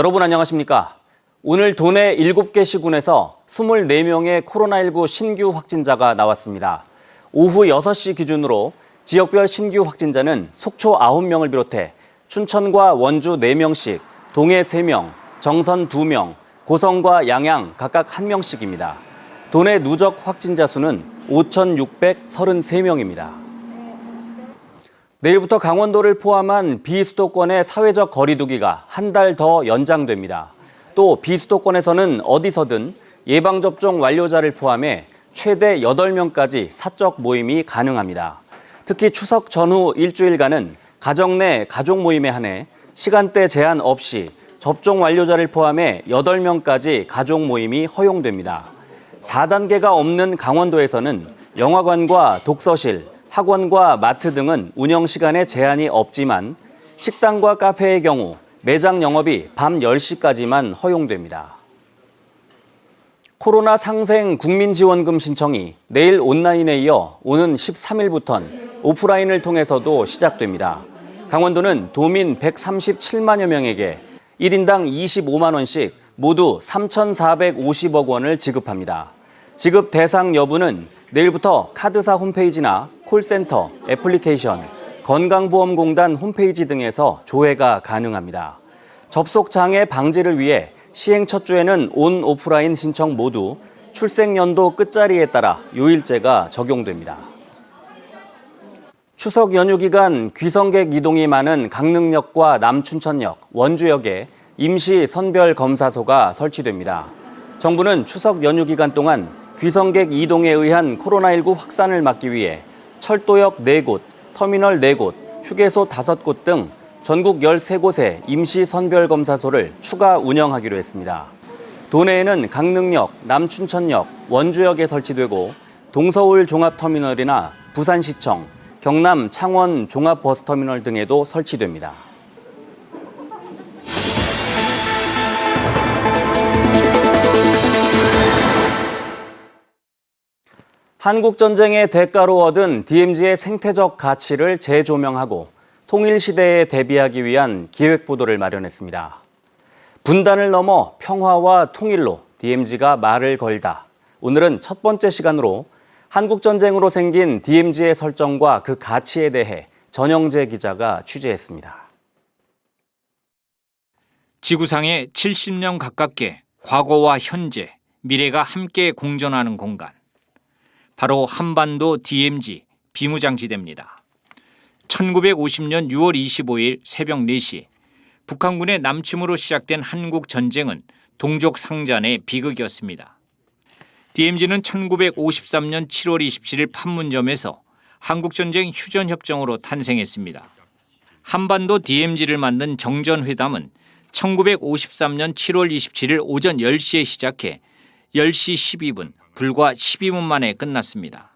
여러분 안녕하십니까? 오늘 도내 7개 시군에서 24명의 코로나19 신규 확진자가 나왔습니다. 오후 6시 기준으로 지역별 신규 확진자는 속초 9명을 비롯해 춘천과 원주 4명씩, 동해 3명, 정선 2명, 고성과 양양 각각 1명씩입니다. 도내 누적 확진자 수는 5,633명입니다. 내일부터 강원도를 포함한 비수도권의 사회적 거리두기가 한 달 더 연장됩니다. 또 비수도권에서는 어디서든 예방접종 완료자를 포함해 최대 8명까지 사적 모임이 가능합니다. 특히 추석 전후 일주일간은 가정 내 가족 모임에 한해 시간대 제한 없이 접종 완료자를 포함해 8명까지 가족 모임이 허용됩니다. 4단계가 없는 강원도에서는 영화관과 독서실, 학원과 마트 등은 운영 시간에 제한이 없지만 식당과 카페의 경우 매장 영업이 밤 10시까지만 허용됩니다. 코로나 상생 국민지원금 신청이 내일 온라인에 이어 오는 13일부턴 오프라인을 통해서도 시작됩니다. 강원도는 도민 137만여 명에게 1인당 25만 원씩 모두 3,450억 원을 지급합니다. 지급 대상 여부는 내일부터 카드사 홈페이지나 콜센터, 애플리케이션, 건강보험공단 홈페이지 등에서 조회가 가능합니다. 접속 장애 방지를 위해 시행 첫 주에는 온 오프라인 신청 모두 출생연도 끝자리에 따라 요일제가 적용됩니다. 추석 연휴 기간 귀성객 이동이 많은 강릉역과 남춘천역, 원주역에 임시 선별 검사소가 설치됩니다. 정부는 추석 연휴 기간 동안 귀성객 이동에 의한 코로나19 확산을 막기 위해 철도역 4곳, 터미널 4곳, 휴게소 5곳 등 전국 13곳의 임시 선별 검사소를 추가 운영하기로 했습니다. 도내에는 강릉역, 남춘천역, 원주역에 설치되고 동서울 종합터미널이나 부산시청, 경남 창원 종합버스터미널 등에도 설치됩니다. 한국 전쟁의 대가로 얻은 DMZ의 생태적 가치를 재조명하고 통일 시대에 대비하기 위한 기획 보도를 마련했습니다. 분단을 넘어 평화와 통일로 DMZ가 말을 걸다. 오늘은 첫 번째 시간으로 한국 전쟁으로 생긴 DMZ의 설정과 그 가치에 대해 전영재 기자가 취재했습니다. 지구상에 70년 가깝게 과거와 현재, 미래가 함께 공존하는 공간. 바로 한반도 DMZ 비무장지대입니다. 1950년 6월 25일 새벽 4시 북한군의 남침으로 시작된 한국 전쟁은 동족 상잔의 비극이었습니다. DMZ는 1953년 7월 27일 판문점에서 한국전쟁 휴전협정으로 탄생했습니다. 한반도 DMZ를 만든 정전회담은 1953년 7월 27일 오전 10시에 시작해 10시 12분 불과 12분 만에 끝났습니다.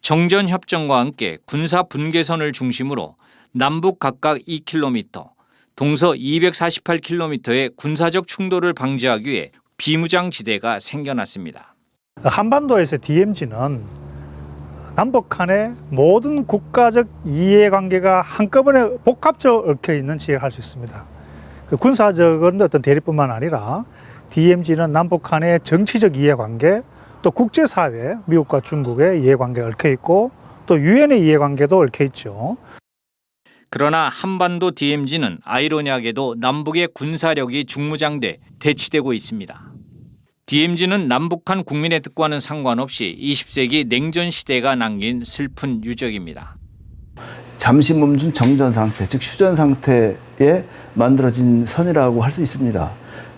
정전 협정과 함께 군사 분계선을 중심으로 남북 각각 2km, 동서 248km의 군사적 충돌을 방지하기 위해 비무장 지대가 생겨났습니다. 한반도에서 DMZ는 남북 간의 모든 국가적 이해관계가 한꺼번에 복합적으로 얽혀 있는 지역할 수 있습니다. 그 군사적인 어떤 대립뿐만 아니라 DMZ는 남북 간의 정치적 이해관계, 또 국제사회, 미국과 중국의 이해관계가 얽혀 있고 또 유엔의 이해관계도 얽혀 있죠. 그러나 한반도 DMZ는 아이러니하게도 남북의 군사력이 중무장돼 대치되고 있습니다. DMZ는 남북한 국민의 뜻과는 상관없이 20세기 냉전 시대가 남긴 슬픈 유적입니다. 잠시 멈춘 정전 상태, 즉 휴전 상태에 만들어진 선이라고 할 수 있습니다.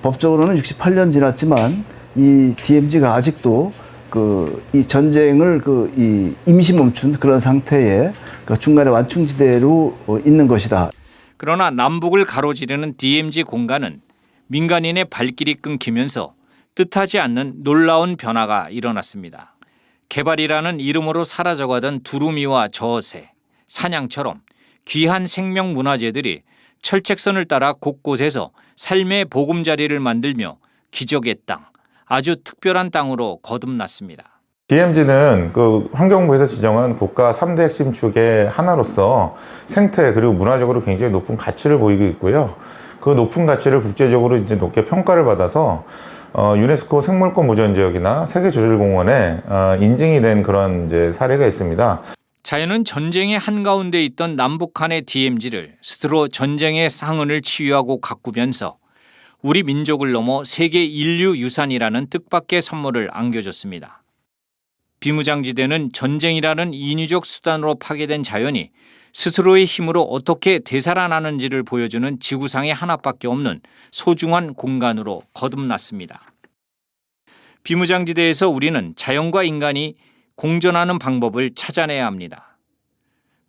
법적으로는 68년 지났지만 이 DMZ가 아직도 그 이 전쟁을 그 이 임시 멈춘 그런 상태에 그 중간에 완충지대로 어, 있는 것이다. 그러나 남북을 가로지르는 DMZ 공간은 민간인의 발길이 끊기면서 뜻하지 않는 놀라운 변화가 일어났습니다. 개발이라는 이름으로 사라져가던 두루미와 저새, 사냥처럼 귀한 생명 문화재들이 철책선을 따라 곳곳에서 삶의 보금자리를 만들며 기적의 땅, 아주 특별한 땅으로 거듭났습니다. DMZ는 그 환경부에서 지정한 국가 3대 핵심 축의 하나로서 생태 그리고 문화적으로 굉장히 높은 가치를 보이고 있고요. 그 높은 가치를 국제적으로 이제 높게 평가를 받아서 어, 유네스코 생물권 무전 지역이나 세계조질공원에 어, 인증이 된 그런 이제 사례가 있습니다. 자연은 전쟁의 한가운데 있던 남북한의 DMZ를 스스로 전쟁의 상흔을 치유하고 가꾸면서 우리 민족을 넘어 세계 인류 유산이라는 뜻밖의 선물을 안겨줬습니다. 비무장지대는 전쟁이라는 인위적 수단으로 파괴된 자연이 스스로의 힘으로 어떻게 되살아나는지를 보여주는 지구상에 하나밖에 없는 소중한 공간으로 거듭났습니다. 비무장지대에서 우리는 자연과 인간이 공존하는 방법을 찾아내야 합니다.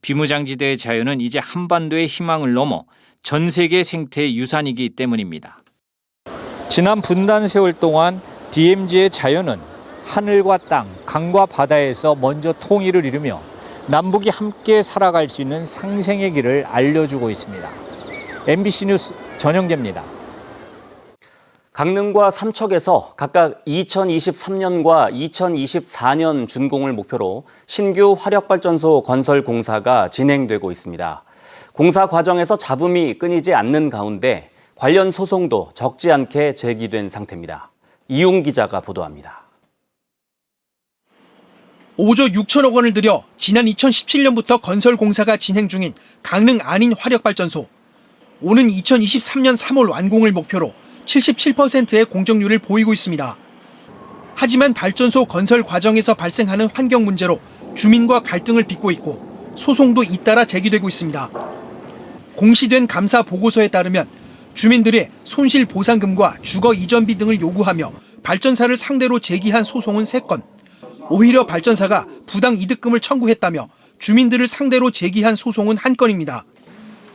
비무장지대의 자연은 이제 한반도의 희망을 넘어 전 세계 생태의 유산이기 때문입니다. 지난 분단 세월 동안 DMZ의 자연은 하늘과 땅, 강과 바다에서 먼저 통일을 이루며 남북이 함께 살아갈 수 있는 상생의 길을 알려주고 있습니다. MBC 뉴스 전영재입니다. 강릉과 삼척에서 각각 2023년과 2024년 준공을 목표로 신규 화력발전소 건설 공사가 진행되고 있습니다. 공사 과정에서 잡음이 끊이지 않는 가운데 관련 소송도 적지 않게 제기된 상태입니다. 이용 기자가 보도합니다. 5조 6천억 원을 들여 지난 2017년부터 건설 공사가 진행 중인 강릉 안인 화력발전소. 오는 2023년 3월 완공을 목표로 77%의 공정률을 보이고 있습니다. 하지만 발전소 건설 과정에서 발생하는 환경 문제로 주민과 갈등을 빚고 있고 소송도 잇따라 제기되고 있습니다. 공시된 감사 보고서에 따르면 주민들의 손실 보상금과 주거 이전비 등을 요구하며 발전사를 상대로 제기한 소송은 3건. 오히려 발전사가 부당 이득금을 청구했다며 주민들을 상대로 제기한 소송은 한 건입니다.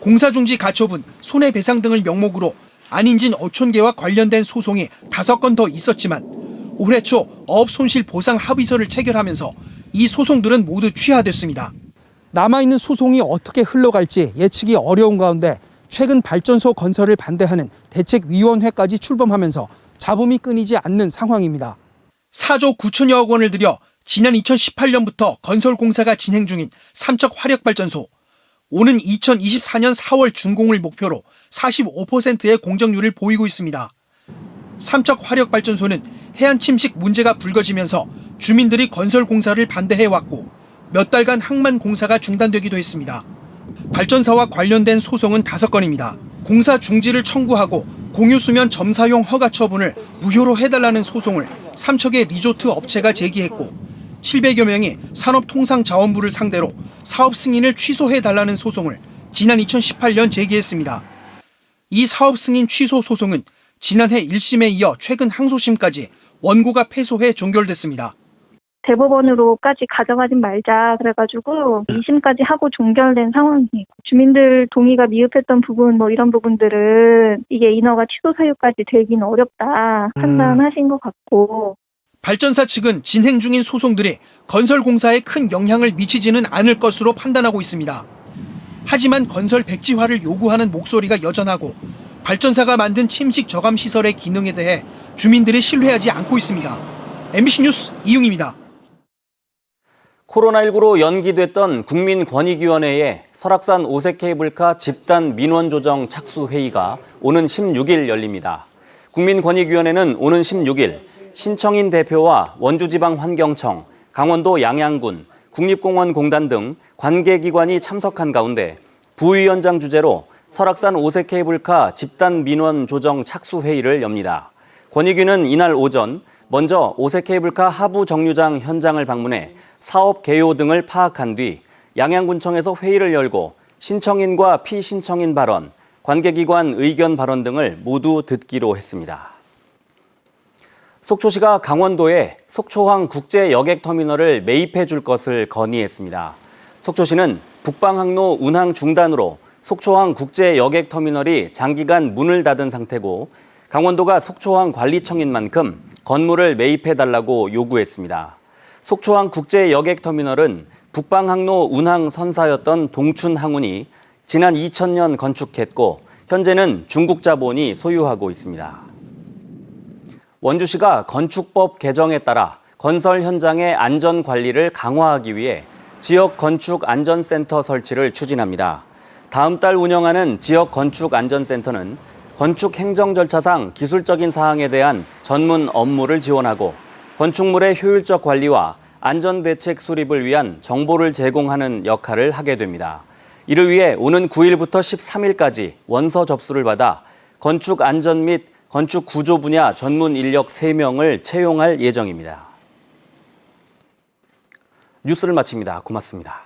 공사 중지 가처분, 손해배상 등을 명목으로 안인진 어촌계와 관련된 소송이 다섯 건더 있었지만 올해 초 어업 손실 보상 합의서를 체결하면서 이 소송들은 모두 취하됐습니다. 남아있는 소송이 어떻게 흘러갈지 예측이 어려운 가운데 최근 발전소 건설을 반대하는 대책위원회까지 출범하면서 잡음이 끊이지 않는 상황입니다. 4조 9천여억 원을 들여 지난 2018년부터 건설 공사가 진행 중인 삼척 화력발전소. 오는 2024년 4월 준공을 목표로 45%의 공정률을 보이고 있습니다. 삼척 화력발전소는 해안 침식 문제가 불거지면서 주민들이 건설 공사를 반대해왔고 몇 달간 항만 공사가 중단되기도 했습니다. 발전사와 관련된 소송은 다섯 건입니다. 공사 중지를 청구하고 공유수면 점사용 허가 처분을 무효로 해달라는 소송을 삼척의 리조트 업체가 제기했고 700여 명이 산업통상자원부를 상대로 사업 승인을 취소해달라는 소송을 지난 2018년 제기했습니다. 이 사업 승인 취소 소송은 지난해 1심에 이어 최근 항소심까지 원고가 패소해 종결됐습니다. 대법원으로까지 가져가지 말자 그래가지고 2심까지 하고 종결된 상황이고 주민들 동의가 미흡했던 부분 뭐 이런 부분들은 이게 인허가 취소 사유까지 되긴 어렵다 판단하신 것 같고 발전사 측은 진행 중인 소송들이 건설 공사에 큰 영향을 미치지는 않을 것으로 판단하고 있습니다. 하지만 건설 백지화를 요구하는 목소리가 여전하고 발전사가 만든 침식 저감 시설의 기능에 대해 주민들이 신뢰하지 않고 있습니다. MBC 뉴스 이용입니다. 코로나19로 연기됐던 국민권익위원회의 설악산 오색 케이블카 집단 민원 조정 착수 회의가 오는 16일 열립니다. 국민권익위원회는 오는 16일 신청인 대표와 원주지방환경청, 강원도 양양군, 국립공원공단 등 관계기관이 참석한 가운데 부위원장 주재로 설악산 오색 케이블카 집단 민원 조정 착수 회의를 엽니다. 권익위는 이날 오전 먼저 오색 케이블카 하부 정류장 현장을 방문해 사업 개요 등을 파악한 뒤 양양군청에서 회의를 열고 신청인과 피신청인 발언, 관계기관 의견 발언 등을 모두 듣기로 했습니다. 속초시가 강원도에 속초항 국제 여객 터미널을 매입해 줄 것을 건의했습니다. 속초시는 북방항로 운항 중단으로 속초항 국제 여객 터미널이 장기간 문을 닫은 상태고 강원도가 속초항 관리청인 만큼 건물을 매입해 달라고 요구했습니다. 속초항 국제 여객 터미널은 북방항로 운항 선사였던 동춘항운이 지난 2000년 건축했고 현재는 중국 자본이 소유하고 있습니다. 원주시가 건축법 개정에 따라 건설 현장의 안전 관리를 강화하기 위해 지역 건축 안전센터 설치를 추진합니다. 다음 달 운영하는 지역 건축 안전센터는 건축 행정 절차상 기술적인 사항에 대한 전문 업무를 지원하고 건축물의 효율적 관리와 안전 대책 수립을 위한 정보를 제공하는 역할을 하게 됩니다. 이를 위해 오는 9일부터 13일까지 원서 접수를 받아 건축 안전 및 건축 구조 분야 전문 인력 3명을 채용할 예정입니다. 뉴스를 마칩니다. 고맙습니다.